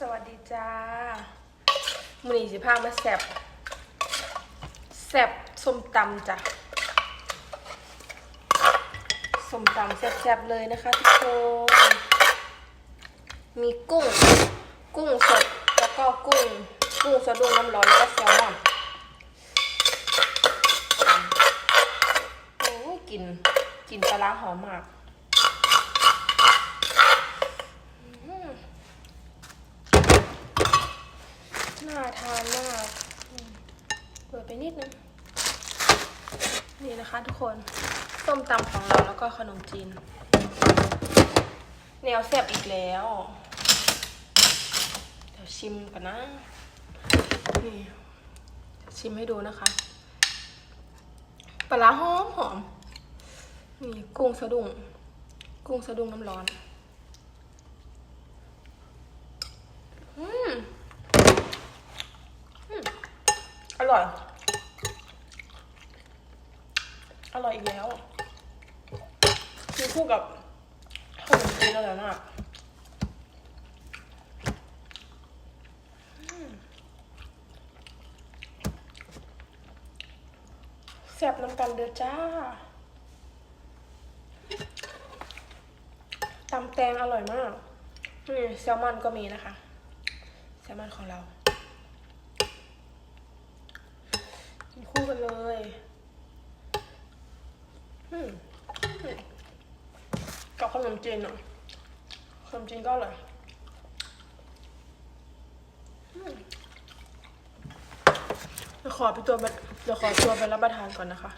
สวัสดีจ้ามือนี้สิพามาแซบแซบส้มตำจ้ะส้มตำแซบๆเลยนะคะทุกคนมีกุ้ง กุ้งสดแล้วก็กุ้ง กุ้งสะดุ้งน้ำร้อนแล้วก็แซลมอนโอ้ยกลินกลินปลาร้าหอมมาก น่าทานมากเปิดไปนิดนึง นี่นะคะทุกคน ส้มตำของเราแล้วก็ขนมจีน แนวแซ่บอีกแล้ว เดี๋ยวชิมกันนะ นี่ ชิมให้ดูนะคะ ปลาร้าหอมหอม นี่กุ้งสะดุ้ง กุ้งสะดุ้งน้ำร้อน อืม อ ร่อย อร่อยอีกแล้วกินคู่กับขนมจีนอร่อยมากแซ่บน้ำกันเด้อจ้าตำแตงอร่อยมากนี่แซลมอนก็มีนะคะ แซลมอนของเรา กิน คู่กันเลยอืมอืมกับขนมจีนอะขนมจีนก็อร่อยอืมเดี๋ยวขอไปตัวไปเดี๋ยวขอตัวไปรับประทานก่อนนะคะ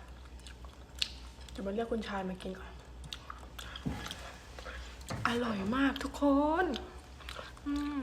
จะมาเรียกคุณชายมากินก่อน อร่อยมากทุกคน อืม